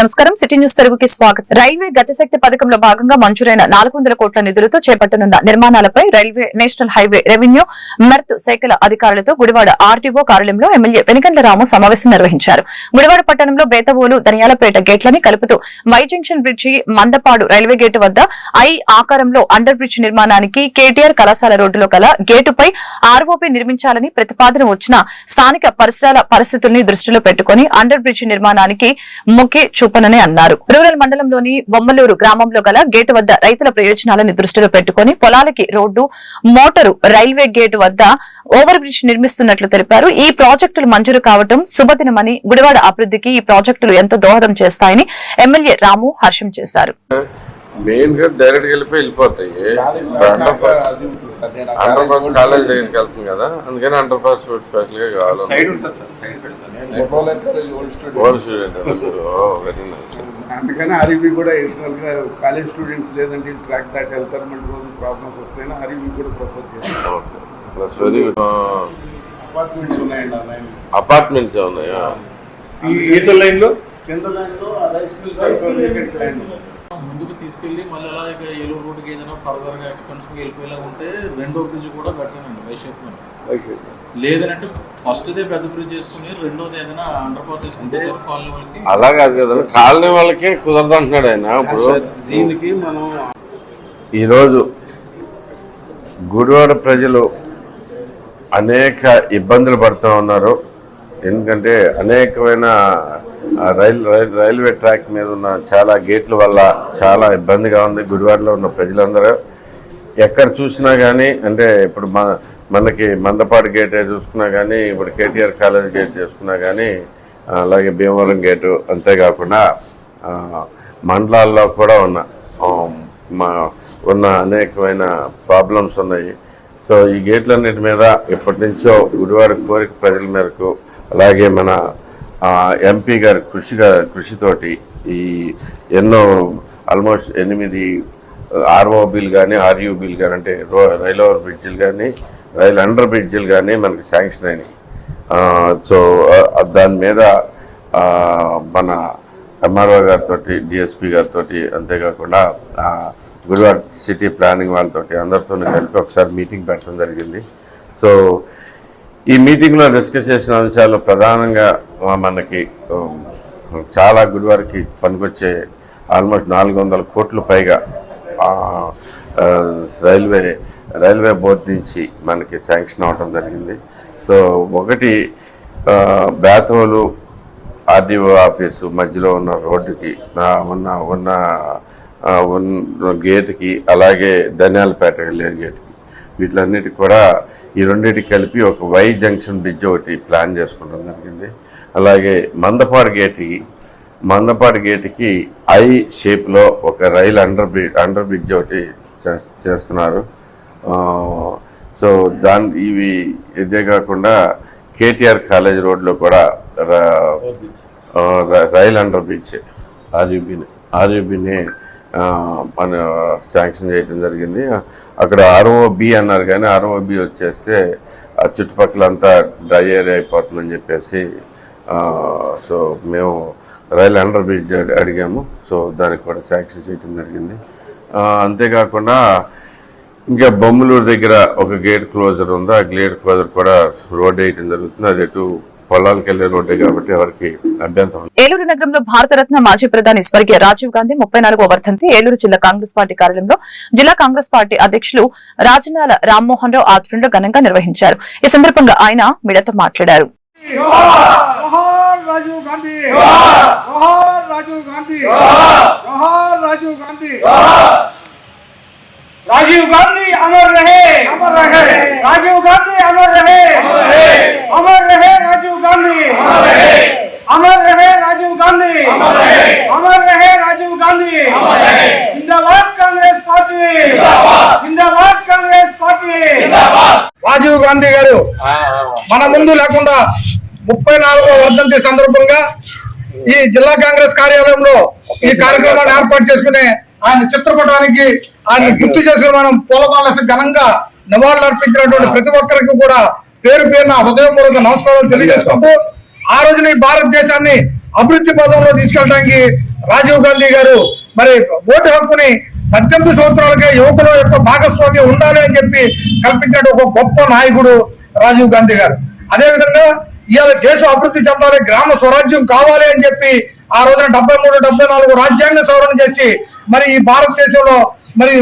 నమస్కారం. City news తెలుగుకి స్వాగతం. రైల్వే గతిశక్తి పథకంలో భాగంగా మంజూరైన నాలుగు వందల కోట్ల నిధులతో చేపట్టనున్న నిర్మాణాలపై రైల్వే నేషనల్ హైవే రెవెన్యూ మెర్త్ శాఖల అధికారులతో గుడివాడ ఆర్టీఓ కార్యాలయంలో ఎమ్మెల్యే వెనుకండ్ల రాము సమావేశం నిర్వహించారు. గుడివాడ పట్టణంలో బేతవోలు దనియాలపేట గేట్లని కలుపుతూ Y junction bridge Mandapadu railway gate వద్ద ఐ ఆకారంలో అండర్ బ్రిడ్జ్ నిర్మాణానికి కేటీఆర్ కళాశాల రోడ్డులో గల గేటుపై ఆర్ఓపీ నిర్మించాలని ప్రతిపాదన వచ్చిన స్థానిక పరిసరాల పరిస్థితుల్ని దృష్టిలో పెట్టుకుని అండర్ బ్రిడ్జ్ నిర్మాణానికి మొక్కి చూపనని అన్నారు. రూరల్ మండలంలోని బొమ్మలూరు గ్రామంలో గల గేటు వద్ద రైతుల ప్రయోజనాలను దృష్టిలో పెట్టుకుని పొలాలకి రోడ్డు మోటారు రైల్వే గేటు వద్ద ఓవర్ బ్రిడ్జ్ నిర్మిస్తున్నట్లు తెలిపారు. ఈ ప్రాజెక్టులు మంజూరు కావడం శుభదినమని గుడివాడ అభివృద్ధికి ఈ ప్రాజెక్టులు ఎంతో దోహదం చేస్తాయని ఎమ్మెల్యే రాము హర్షం చేశారు. మెయిన్గా డైరెక్ట్ వెళ్ళిపోయి వెళ్ళిపోతాయి. Under pass under pass college దగ్గరికి వెళ్తుంది కదా అందుకని అండర్ పాస్ స్పెషల్గా కావాలి సైడ్ ఉంటుంది సార్ సైడ్ పెడతాను ఓల్డ్ స్టూడెంట్ వెరీ నైస్ అందుకని ఆర్ఈబీ కూడా కాలేజ్ స్టూడెంట్స్ లేదంటే ట్రాక్ దాటి వెళ్తారు మళ్ళీ రోజు ప్రాబ్లమ్స్ వస్తాయని ఆర్ఈబీ కూడా ప్రపోజ్ చేస్తారు ఓకే. దట్స్ వెరీ అపార్ట్మెంట్స్ ఉన్నాయండి అపార్ట్మెంట్స్ ఉన్నాయా ఈ ఈత లైన్లో కింద లైన్లో రైస్ మిల్ ల్యాండ్ ముందుకు తీసుకెళ్ళి మళ్ళీ అలాగే ఏలూరు రోడ్డుకి ఏదైనా ఫర్దర్గా ఎక్స్పెన్షన్ వెళ్ళిపోయేలా ఉంటే రెండో బ్రిడ్జ్ కూడా కట్టానండి వైషేప్ లేదంటే ఫస్ట్ దే పెద్ద బ్రిడ్జ్ చేసుకుని రెండోది ఏదైనా అండర్ పాస్ చేసుకుంటే కాలనీ వాళ్ళకి అలా కాదు కదా కాలనీ వాళ్ళకి కుదరదు అంటున్నాడు ఆయన ఇప్పుడు. దీనికి మనం ఈరోజు గుడివాడ ప్రజలు అనేక ఇబ్బందులు పడుతూ ఉన్నారు. ఎందుకంటే అనేకమైన రైల్ రైల్ రైల్వే ట్రాక్ మీద ఉన్న చాలా గేట్ల వల్ల చాలా ఇబ్బందిగా ఉంది గుడివాడలో ఉన్న ప్రజలందరూ. ఎక్కడ చూసినా కానీ అంటే ఇప్పుడు మన మనకి మందపాటి గేట్ చూసుకున్నా కానీ ఇప్పుడు కేటీఆర్ కాలేజ్ గేట్ చూసుకున్నా కానీ అలాగే భీమవరం గేటు అంతేకాకుండా మండలాల్లో కూడా ఉన్న మా ఉన్న అనేకమైన ప్రాబ్లమ్స్ ఉన్నాయి. సో ఈ గేట్లన్నిటి మీద ఇప్పటి నుంచో గుడివాడ కోరిక ప్రజల మేరకు అలాగే మన ఎంపీ గారి కృషిగా కృషితోటి ఈ ఎన్నో ఆల్మోస్ట్ ఎనిమిది ఆర్ఓ బిల్ కానీ ఆర్యూ బిల్ కానీ అంటే రో రైల్ ఓవర్ బ్రిడ్జిలు కానీ రైల్ అండర్ బ్రిడ్జిలు కానీ మనకి శాంక్షన్ అయినాయి. సో దాని మీద మన ఎంఆర్ఓ గారితో డిఎస్పి గారితో అంతేకాకుండా గుడివాడ సిటీ ప్లానింగ్ వాళ్ళతో అందరితో కలిపి ఒకసారి మీటింగ్ పెట్టడం జరిగింది. సో ఈ మీటింగ్లో డిస్కస్ చేసిన అంశాలు ప్రధానంగా మనకి చాలా గుడివారికి పనికొచ్చే ఆల్మోస్ట్ నాలుగు వందల కోట్లు పైగా రైల్వే రైల్వే బోర్డు నుంచి మనకి శాంక్షన్ అవడం జరిగింది. సో ఒకటి ఆ, ఆర్డీఓ ఆఫీసు మధ్యలో ఉన్న రోడ్డుకి ఉన్న ఉన్న గేట్కి ఉన్న అలాగే ధనియాలపేట వెళ్ళే గేట్కి వీటిలన్నిటికి కూడా ఈ రెండింటికి కలిపి ఒక వై జంక్షన్ బ్రిడ్జ్ ఒకటి ప్లాన్ చేసుకోవడం జరిగింది. అలాగే మందపాడు గేటుకి మందపాడు గేటుకి ఐ షేప్లో ఒక rail under bridge under bridge ఒకటి చేస్తున్నారు. సో దాని ఇవి ఇదే కాకుండా కేటీఆర్ కాలేజ్ రోడ్లో కూడా రైల్ అండర్ బ్రిడ్జ్ ఆర్యూబీని ఆర్యూబీని మన శాంక్షన్ చేయడం జరిగింది. అక్కడ ఆర్ఓబి అన్నారు కానీ ఆర్ఓబి వచ్చేస్తే ఆ చుట్టుపక్కల అంతా డ్రై ఏరియా అయిపోతుందని చెప్పేసి సో మేము రైల్ అండర్ బ్రిడ్జ్ అడి- అడిగాము. సో దానికి కూడా శాంక్షన్ చేయడం జరిగింది. ఆ, అంతేకాకుండా ఇంకా బొమ్మలూరు దగ్గర ఒక గేట్ క్లోజర్ ఉంది. ఆ గేట్ క్లోజర్ కూడా రోడ్ వేయటం జరుగుతుంది. అది ఎటు పొలాలకు వెళ్ళే రోడ్డే కాబట్టి ఎవరికి అభ్యంతరం ఏలూరు నగరంలో భారతరత్న మాజీ ప్రధాని స్వర్గీయ రాజీవ్ గాంధీ ముప్పై నాలుగో వర్ధంతి ఏలూరు జిల్లా కాంగ్రెస్ పార్టీ కార్యాలయంలో జిల్లా కాంగ్రెస్ పార్టీ అధ్యక్షులు రాజనాల రామ్మోహన్ రావు ఆధ్వర్యంలో ఘనంగా నిర్వహించారు. ఈ సందర్భంగా ఆయన మీడియాతో మాట్లాడారు. జోహార్ రాజీవ్ గాంధీ జోహార్ రాజీవ్ గాంధీ జోహార్ రాజీవ్ గాంధీ राजीव गांधी अमर रहे अमर रहे राजीव गांधी अमर रहे अमर रहे राजीव गांधी अमर रहे राजीव गांधी अमर रहे राजीव गांधी जिंदाबाद कांग्रेस पार्टी जिंदाबाद कांग्रेस पार्टी రాజీవ్ గాంధీ గారు మన ముందు లేకుండా ముప్పై నాలుగో వర్ధంతి సందర్భంగా ఈ జిల్లా కాంగ్రెస్ కార్యాలయంలో ఈ కార్యక్రమాన్ని ఏర్పాటు చేసుకునే ఆయన చిత్రపటానికి ఆయన గుర్తు చేసుకుని మనం పూలమాలసి ఘనంగా నివాళులు అర్పించినటువంటి ప్రతి ఒక్కరికి కూడా పేరు పేరున హృదయపూర్వక నమస్కారాలు తెలియజేసుకుంటూ ఆ రోజున ఈ భారతదేశాన్ని అభివృద్ధి పదంలో తీసుకెళ్ళడానికి రాజీవ్ గాంధీ గారు మరి ఓటు హక్కుని పద్దెనిమిది సంవత్సరాలకే యువకుల యొక్క భాగస్వామ్యం ఉండాలి అని చెప్పి కల్పించిన ఒక గొప్ప నాయకుడు రాజీవ్ గాంధీ గారు. అదే విధంగా ఇవాళ దేశం అభివృద్ధి చెందాలి గ్రామ స్వరాజ్యం కావాలి అని చెప్పి ఆ రోజున డెబ్బై మూడు డెబ్బై నాలుగు రాజ్యాంగ సవరణ చేసి మరి ఈ భారతదేశంలో మరి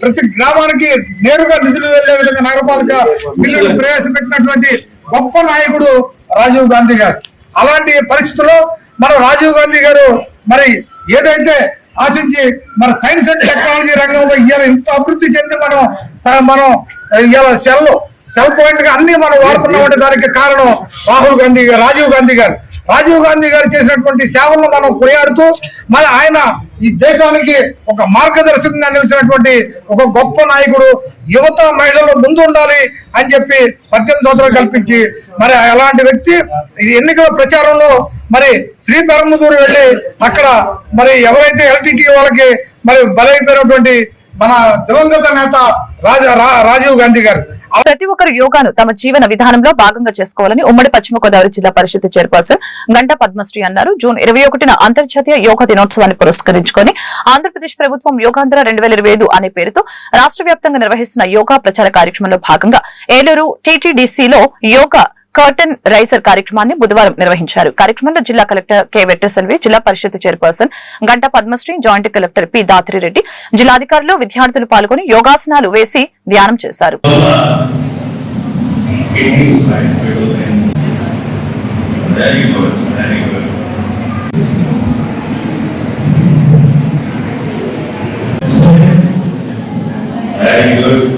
ప్రతి గ్రామానికి నేరుగా నిధులు వెళ్ళే విధంగా నగరపాలక బిల్లులు ప్రవేశపెట్టినటువంటి గొప్ప నాయకుడు రాజీవ్ గాంధీ గారు. అలాంటి పరిస్థితుల్లో మన రాజీవ్ గాంధీ గారు మరి ఏదైతే ఆశించి మన సైన్స్ అండ్ టెక్నాలజీ రంగంలో ఇవాళ ఇంత అభివృద్ధి చెంది మనం మనం ఇవాళ సెల్ సెల్ పాయింట్గా అన్ని మనం వాడుతున్నామంటే దానికి కారణం రాహుల్ గాంధీ గారు రాజీవ్ గాంధీ గారు. రాజీవ్ గాంధీ గారు చేసినటువంటి సేవలను మనం కొనియాడుతూ మరి ఆయన ఈ దేశానికి ఒక మార్గదర్శకంగా నిలిచినటువంటి ఒక గొప్ప నాయకుడు యువత మహిళలు ముందు ఉండాలి అని చెప్పి పద్దెనిమిది సంవత్సరాలు కల్పించి మరి అలాంటి వ్యక్తి ఇది ఎన్నికల ప్రచారంలో మరి శ్రీ పెరంబదూరు వెళ్ళి అక్కడ మరి ఎవరైతే ఎల్టీటీ వాళ్ళకి మరి బలైపోయినటువంటి మన దివంగత నేత రాజీవ్ గాంధీ గారు. ప్రతి ఒక్కరు యోగాను తమ జీవన విధానంలో భాగంగా చేసుకోవాలని ఉమ్మడి పశ్చిమ గోదావరి జిల్లా పరిషత్ చైర్పర్సన్ గంట పద్మశ్రీ అన్నారు. జూన్ ఇరవై ఒకటిన అంతర్జాతీయ యోగా దినోత్సవాన్ని పురస్కరించుకొని ఆంధ్రప్రదేశ్ ప్రభుత్వం యోగాంధ్ర రెండు వేల ఇరవై ఐదు అనే పేరుతో రాష్ట్ర వ్యాప్తంగా నిర్వహిస్తున్న యోగా ప్రచార కార్యక్రమంలో భాగంగా ఏలూరు టీటీడీసీలో యోగా కర్టన్ రైసర్ కార్యక్రమాన్ని బుధవారం నిర్వహించారు. కార్యక్రమంలో జిల్లా collector K వెట్టసెల్వి Zilla Parishad chairperson Ganta Padmasri joint collector P Dhatri Reddy జిల్లాధికారులు విద్యార్థులు పాల్గొని యోగాసనాలు వేసి ధ్యానం చేశారు. Very good,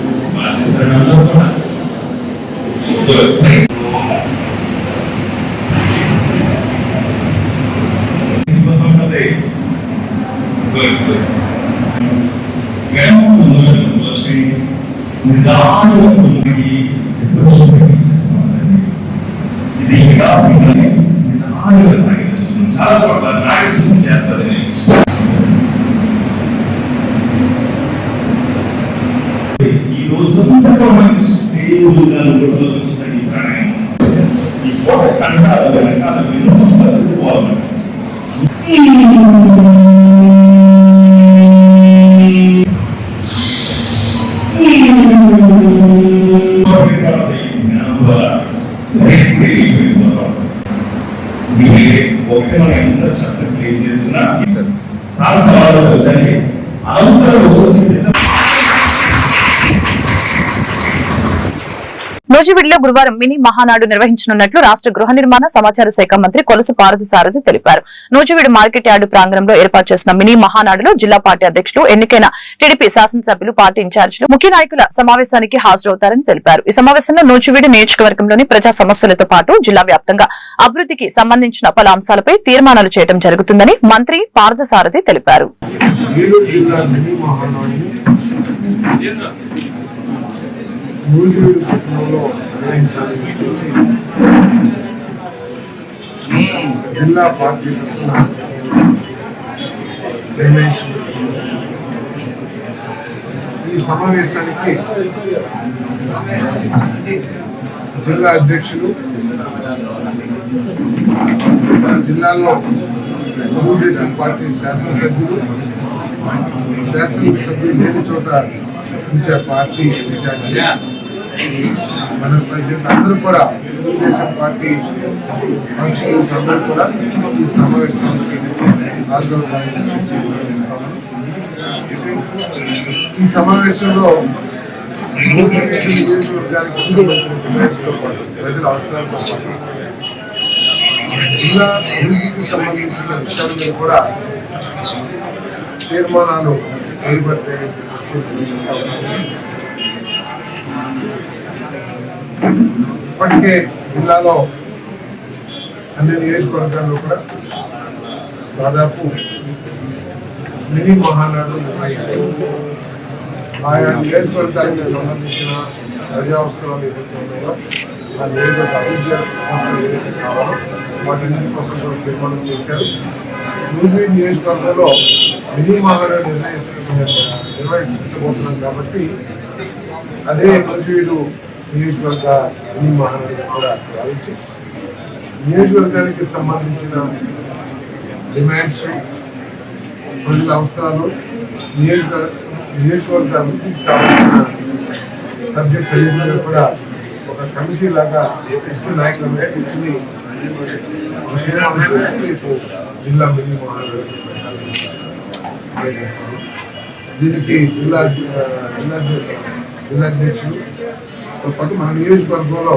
ఒకటి మనం ఎంత చట్టం క్రియేట్ చేసినా రాష్ట్రాలు సరే అందరూ సొసైటీ నూజివీడులో గురువారం మినీ మహానాడు నిర్వహించనున్నట్లు రాష్ట్ర గృహ నిర్మాణ సమాచార శాఖ మంత్రి కొలసు పారతి సారథి తెలిపారు. నూజివీడు మార్కెట్ యార్డు ప్రాంగణంలో ఏర్పాటు చేసిన మినీ మహానాడులో జిల్లా పార్టీ అధ్యక్షులు ఎన్నికైన టీడీపీ శాసనసభ్యులు పార్టీ ఇన్ఛార్జీలు ముఖ్య నాయకుల సమావేశానికి హాజరవుతారని తెలిపారు. ఈ సమావేశంలో నూజివీడు నియోజకవర్గంలోని ప్రజా సమస్యలతో పాటు జిల్లా వ్యాప్తంగా అభివృద్ధికి సంబంధించిన పలు అంశాలపై తీర్మానాలు చేయడం జరుగుతుందని మంత్రి పార్థసారథి తెలిపారు ఏలూరు జిల్లా మినీ మహానాడుని నూజివీడు పట్టణంలో నిర్వహించాలని చెప్పేసి జిల్లా పార్టీ తరఫున ఈ సమావేశానికి జిల్లా అధ్యక్షులు జిల్లాలో తెలుగుదేశం పార్టీ శాసనసభ్యులు శాసనసభ్యులు లేని చోట ఉంచే పార్టీ విచారణ మన ప్రజెంట్ అందరూ కూడా తెలుగుదేశం పార్టీ ఫంక్షన్స్ అందరూ కూడా ఈ సమావేశానికి ఈ సమావేశంలో ప్రజల అవసరాలతో పాటు జిల్లా అభివృద్ధికి సంబంధించిన విషయాల మీద కూడా తీర్మానాలు చేయబడతాయని ఇప్పటికే జిల్లాలో అన్ని నియోజకవర్గాల్లో కూడా దాదాపు మినీ మహానాడు ఉన్నాయి. ఆయా నియోజకవర్గానికి సంబంధించిన ప్రజా అవసరాలు ఏదైతే ఉన్నాయో ఆ నియోజకవర్గ అభివృద్ధి అవసరాలు ఏదైతే కావాలో వాటి కోసం తీర్మానం చేశారు. నూజివీడు నియోజకవర్గంలో మినీ మహానాడు నిర్ణయించబోతున్నాం కాబట్టి అదే నూజివీడు నియోజకవర్గ మినీ మహానగరం కూడా భావించి నియోజకవర్గానికి సంబంధించిన డిమాండ్స్ ప్రజల అవసరాలు నియోజక నియోజకవర్గ అభివృద్ధికి కావాల్సిన సబ్జెక్ట్స్ అన్నింటి కూడా ఒక కమిటీ లాగా ఎక్కువ నాయకుల మీద కూర్చుని ఒక రేపు జిల్లా మినీ మహానగరం దీనికి జిల్లా జిల్లా జిల్లా అధ్యక్షులు తో పాటు మన నియోజకవర్గంలో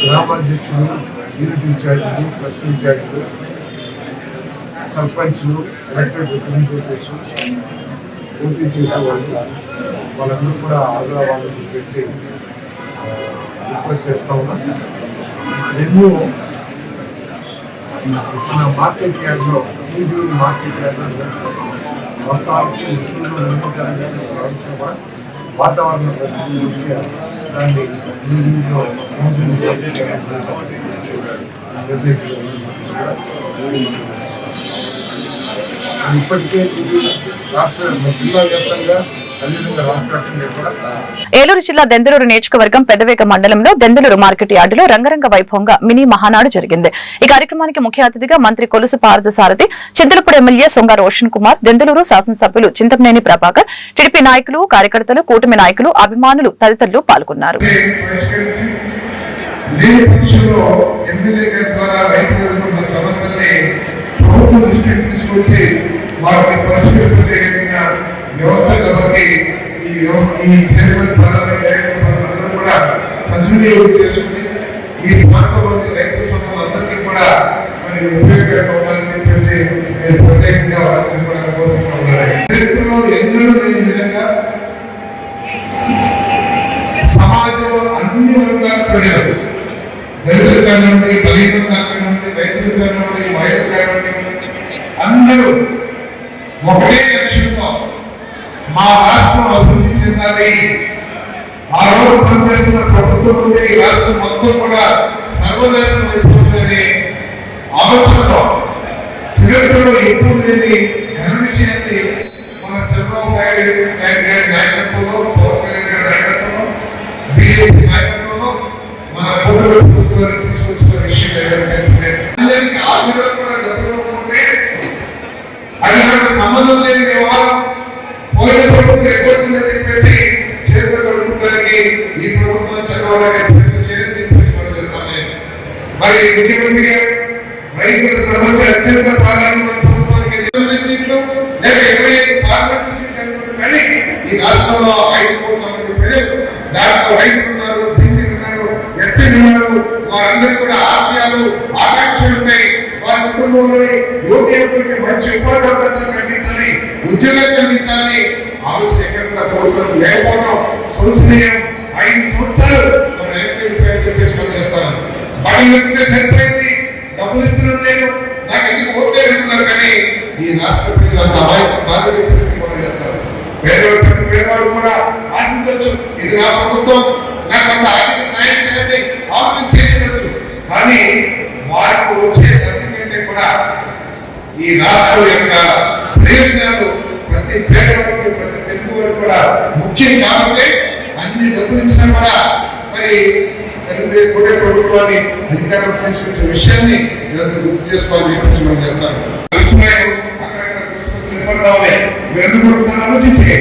గ్రామాధ్యక్షులు యూనిట్ ఇన్ఛార్జీలు ప్లస్ ఇన్ఛార్జీలు సర్పంచ్లు ఎలక్టెడ్ రిప్రజెంటేటివ్స్ పూర్తి చేసిన వాళ్ళు వాళ్ళందరూ కూడా ఆగ్రా వాళ్ళని చెప్పేసి రిక్వెస్ట్ చేస్తా ఉన్నా. రెన్యూ మన మార్కెట్ యార్డ్లో టీజీ మార్కెట్ యార్డ్లో వస్తానికి స్కూల్లో నిర్మించాలని వాతావరణ పరిస్థితుల దృష్ట్యా దాన్ని ఇప్పటికే రాష్ట్ర జిల్లా వ్యాప్తంగా ఏలూరు జిల్లా దెందులూరు నియోజకవర్గం పెదవేగ మండలంలో దెందులూరు మార్కెట్ యార్డులో రంగరంగ వైభవంగా మినీ మహానాడు జరిగింది. ఈ కార్యక్రమానికి ముఖ్య అతిథిగా మంత్రి కొలుసు పారద సారథి చింతలపూడి ఎమ్మెల్యే సొంగ రోషన్ కుమార్ దెందులూరు శాసనసభ్యులు చింతమనేని ప్రభాకర్ టీడీపీ నాయకులు కార్యకర్తలు కూటమి నాయకులు అభిమానులు తదితరులు పాల్గొన్నారు. పరిష్కరించి వ్యవస్థ కాబట్టి ఈ వ్యవస్థ ఈ చైర్మన్ పదాన్ని అందరూ కూడా సద్వినియోగం చేసుకుని ఈ ప్రాంతంలోని రైతు సమూహాలందరికీ కూడా మరి ఉపయోగకరంగా ఉండాలని చెప్పేసి నేను ప్రత్యేకంగా వారిని కూడా కోరుకుంటున్నాను చరిత్రలో ఎన్నడూ లేని విధంగా సమాజంలో అన్ని వర్గాల ప్రజలు దళితులు కానివ్వండి బలహీనులు కానివ్వండి రైతులు కానివ్వండి మహిళలు కానివ్వండి అందరూ ఒకటే లక్ష్యం మా రాష్ట్రం అభివృద్ధి చెందాలి. ఆ రోజు పనిచేస్తున్న ప్రభుత్వం నుండి ఈ రాష్ట్రం మొత్తం కూడా సర్వదేశం అయిపోతుందని ఆలోచనతో చరిత్రలో ఎప్పుడు లేని ఘన విషయాన్ని మన చంద్రబాబు నాయుడు గారి నాయకత్వంలో పవన్ కళ్యాణ్ గారి నాయకత్వంలో బీజేపీ నాయకత్వంలో మన పూర్వ ప్రభుత్వానికి తీసుకొచ్చిన విషయం ఎవరికి తెలిసిందే అందరికీ ఆర్థిక కూడా డబ్బు ఇవ్వకపోతే అది మనకు సంబంధం లేని వ్యవహారం పోయిన ప్రభుత్వం ఎక్కువతుందని చెప్పేసి చేతులు కలుపుకోవడానికి ఈ ప్రభుత్వం చదవడానికి ప్రయత్నం చేయాలని చెప్పేసి మనం చెప్తాను నేను మరి ముఖ్యమంత్రి గారు రైతుల సమస్య అత్యంత ప్రాధాన్యమైన ప్రభుత్వానికి ఇరవై సీట్లు లేక ఇరవై ఐదు పార్లమెంట్ సీట్లు అనుకుంది కానీ ఈ రాష్ట్రంలో ఐదు కోట్ల మంది ప్రజలు దాంట్లో రైతులు ఉన్నారు బీసీలు ఉన్నారు ఎస్సీలు ఉన్నారు వారందరికీ కూడా ఆశయాలు ఆకాంక్షలు ఉన్నాయి వారి కుటుంబంలోని యువత యువకులకి మంచి ఉపాధి అవకాశాలు కల్పించాలి ఉద్యోగాలు కల్పించాలని ఆలోచన ఎక్కడ కూడా ప్రభుత్వం లేకపోవడం శోచనీయం ఐదు సంవత్సరాలు మనం ఎలక్ట్రిక్ రిపేర్ చెప్పేసి మనం చేస్తాను బడి వెళ్తే సరిపోయింది డబ్బులు నేను నాకు కానీ ఈ రాష్ట్ర ప్రజలు చేస్తారు. పేదవాడు పేదవాడు కూడా ఆశించవచ్చు. ఇది నా ప్రభుత్వం. నాకు అంత ఆర్థిక సాయం చేయండి. ఆలోచన కానీ వారికి వచ్చే లబ్ధి కంటే కూడా ఈ రాష్ట్రం యొక్క ప్రయోజనాలు ప్రతి పేదవారికి ప్రతి తెలుగు కూడా ముఖ్యం కాబట్టి అన్ని డబ్బులు ఇచ్చినా కూడా మరి తెలుగుదేశం కూడా ప్రభుత్వాన్ని అధికారం తీసుకొచ్చే విషయాన్ని ఈరోజు గుర్తు చేసుకోవాలని చెప్పేసి మనం చేస్తాను అభిప్రాయం అక్కడక్కడ క్రిస్మస్ కనబడతా ఉన్నాయి మీరు కూడా ఆలోచించే.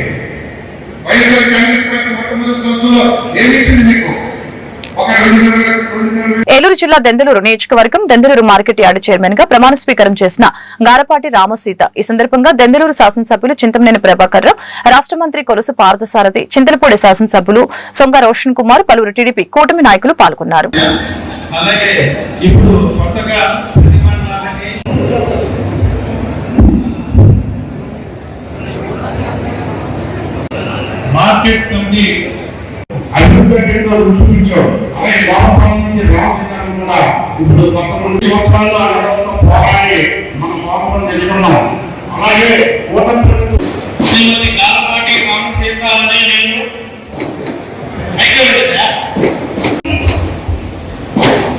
వైఎస్ఆర్ కాంగ్రెస్ పార్టీ మొట్టమొదటి సంవత్సరంలో ఏమి ఇచ్చింది మీకు? ఏలూరు జిల్లా దెందులూరు నియోజకవర్గం దెందులూరు మార్కెట్ యార్డు చైర్మన్గా ప్రమాణ స్వీకారం చేసిన గారపాటి రామసీత. ఈ సందర్భంగా దెందులూరు శాసనసభ్యులు చింతమనేని ప్రభాకర్ రావు రాష్ట్ర మంత్రి కొలుసు పార్థసారథి చింతలపూడి శాసనసభ్యులు సొంగ రోషన్ కుమార్ పలువురు టీడీపీ కూటమి నాయకులు పాల్గొన్నారు. మార్కెట్ కమిటీ అభివృద్ధిలో చూపించాం అలాగే వామపక్షం నుంచి రామచంద్రన్ కూడా. ఇప్పుడు కొత్త రెండు సంవత్సరాల్లో అడగడంతో పోరాడి మనం స్వాతంత్రం తెచ్చుకున్నాం అలాగే రామసీత అనే నేను అయితే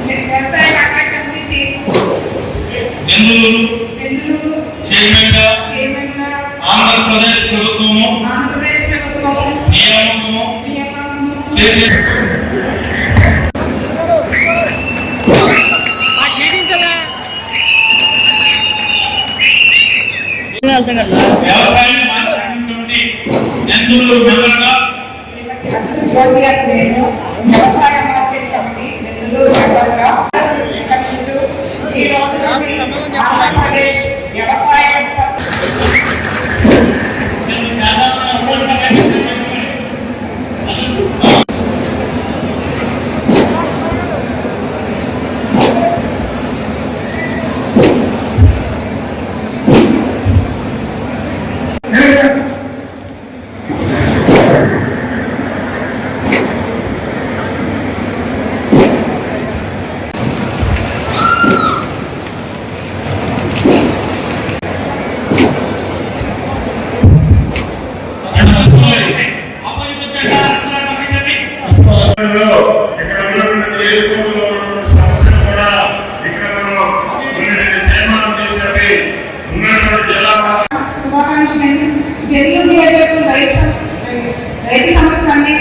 వ్యవసాయ మార్కెట్ కమిటీ బెంగళూరు బెంగళూరు చైర్మన్గా చైర్మన్గా ఆంధ్రప్రదేశ్ ప్రభుత్వము ఆంధ్రప్రదేశ్ ప్రభుత్వం నియామకము నియామకం చేసి వ్యవసాయం మార్కెటింగ్ కమిటీ మెంబర్గా జ్యోతి గారు నేను వ్యవసాయ మార్కెట్ కమిటీ బెంగళూరు మెంబర్గా ఇక్కడి నుంచి ఈ రోజు నుండి ఆంధ్రప్రదేశ్ వ్యవసాయ ఉత్పత్తి ఇక్కడ ఉన్నటువంటి నియోజకవర్గంలో ఉన్నటువంటి సమస్యలు కూడా ఇక్కడ మనం కొన్ని తీర్మానం చేసేవి ఉన్నటువంటి జిల్లా శుభాకాంక్షలు తెలుగు నియోజకవర్గం రైతు సం- రైతు సంస్థలన్నీ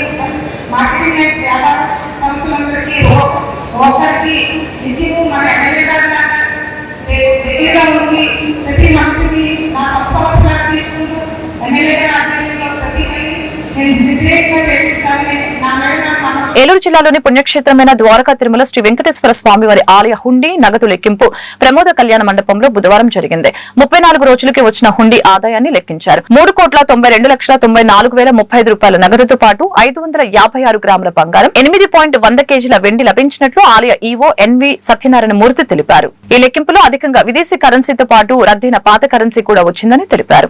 మార్కెటింగ్ అండ్ వ్యాపార సంస్థలందరికీ ఒ- ఒక్కరికి ఇంటికి మన ఎమ్మెల్యే గారు లాగా దే- దగ్గరగా ఉండి ప్రతి మనిషిని నా సమస్యలను తీసుకుంటూ ఎమ్మెల్యే గారి ఆధ్వర్యంలో ప్రతి పని నేను వ్యతిరేకంగా చేస్తానని నా మీద నాకు నమ్మకం తెలంగాణలోని పుణ్యక్షేత్రమైన ద్వారకా తిరుమల శ్రీ వెంకటేశ్వర స్వామి వారి ఆలయ హుండీ నగదు లెక్కింపు ప్రమోద కళ్యాణ మండపంలో బుధవారం జరిగింది. ముప్పై నాలుగు రోజులకి వచ్చిన హుండీ ఆదాయాన్ని లెక్కించారు. మూడు కోట్ల తొంభై రెండు లక్షల తొంభై నాలుగు వేల ముప్పై ఐదు రూపాయల నగదుతో పాటు ఐదు వందల యాభై ఆరు గ్రాముల బంగారం ఎనిమిది పాయింట్ వంద కేజీల వెండి లభించినట్లు ఆలయ ఈవో ఎన్వి సత్యనారాయణ మూర్తి తెలిపారు. ఈ లెక్కింపులో అధికంగా విదేశీ కరెన్సీతో పాటు రద్దీన పాత కరెన్సీ కూడా వచ్చిందని తెలిపారు.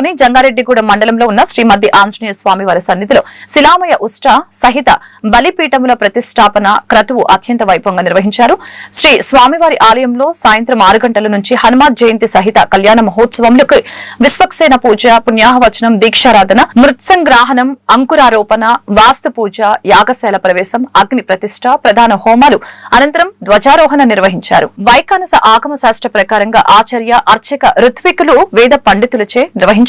జిల్లాలోని జంగారెడ్డిగూడెం మండలంలో ఉన్న శ్రీమద్ది ఆంజనేయ స్వామి వారి సన్నిధిలో శిలామయ ఉష్ట సహిత బలిపీఠముల ప్రతిష్టాపన క్రతువు అత్యంత వైభవంగా నిర్వహించారు. శ్రీ స్వామివారి ఆలయంలో సాయంత్రం ఆరు గంటల నుంచి హనుమాన్ జయంతి సహిత కళ్యాణ మహోత్సవంలోకి విశ్వక్సేన పూజ పుణ్యాహవచనం దీక్షారాధన మృత్సంగ్రాహనం అంకురారోపణ వాస్తు పూజ యాగశాల ప్రవేశం అగ్ని ప్రతిష్ట ప్రధాన హోమాలు అనంతరం ధ్వజారోహణ నిర్వహించారు. వైకానస ఆగమ శాస్త్ర ప్రకారంగా ఆచార్య అర్చక ఋత్వికులు వేద పండితులచే నిర్వహించారు.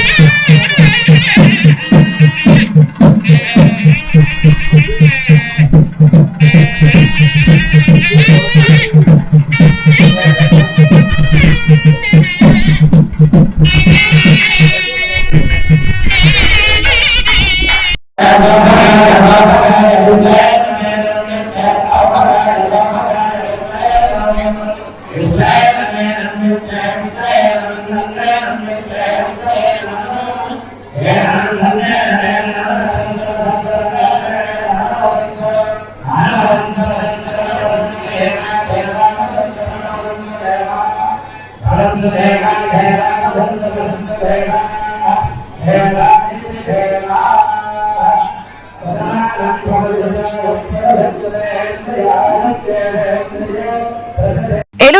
Hera, Hera, Hera, Hera, Hera,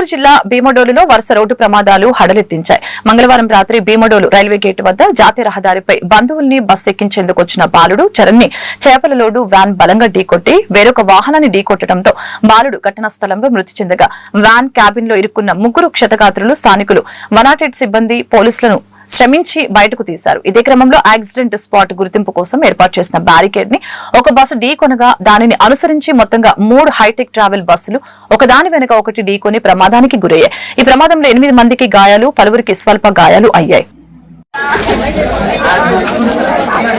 Guntur జిల్లా భీమడోలులో వరుస రోడ్డు ప్రమాదాలు హడలెత్తించాయి. మంగళవారం రాత్రి భీమడోలు రైల్వే గేటు వద్ద జాతీయ రహదారిపై బంధువుల్ని బస్ ఎక్కించేందుకు వచ్చిన బాలుడు చరణ్ని చేపల లోడు వ్యాన్ బలంగా ఢీకొట్టి వేరొక వాహనాన్ని ఢీకొట్టడంతో బాలుడు ఘటనా స్థలంలో మృతి చెందగా వ్యాన్ క్యాబిన్లో ఇరుక్కున్న ముగ్గురు క్షతగాత్రులు స్థానికులు వనాటెడ్ సిబ్బంది పోలీసులను శ్రమించి బయటకు తీశారు. ఇదే క్రమంలో యాక్సిడెంట్ స్పాట్ గుర్తింపు కోసం ఏర్పాటు చేసిన బ్యారికేడ్ని ఒక బస్సు ఢీకొనగా దానిని అనుసరించి మొత్తంగా మూడు హైటెక్ ట్రావెల్ బస్సులు ఒకదాని వెనుక ఒకటి ఢీకొని ప్రమాదానికి గురయ్యాయి. ఈ ప్రమాదంలో ఎనిమిది మందికి గాయాలు పలువురికి స్వల్ప గాయాలు అయ్యాయి.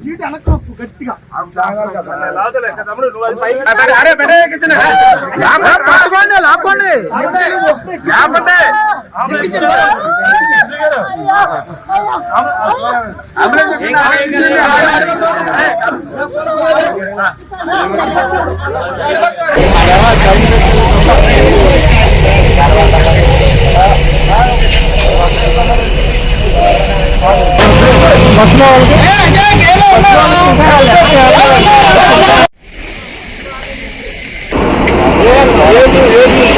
సీట్ వెనక్కు గట్టిగా. లాక్కోండి లాక్కోండి ఏది ఏది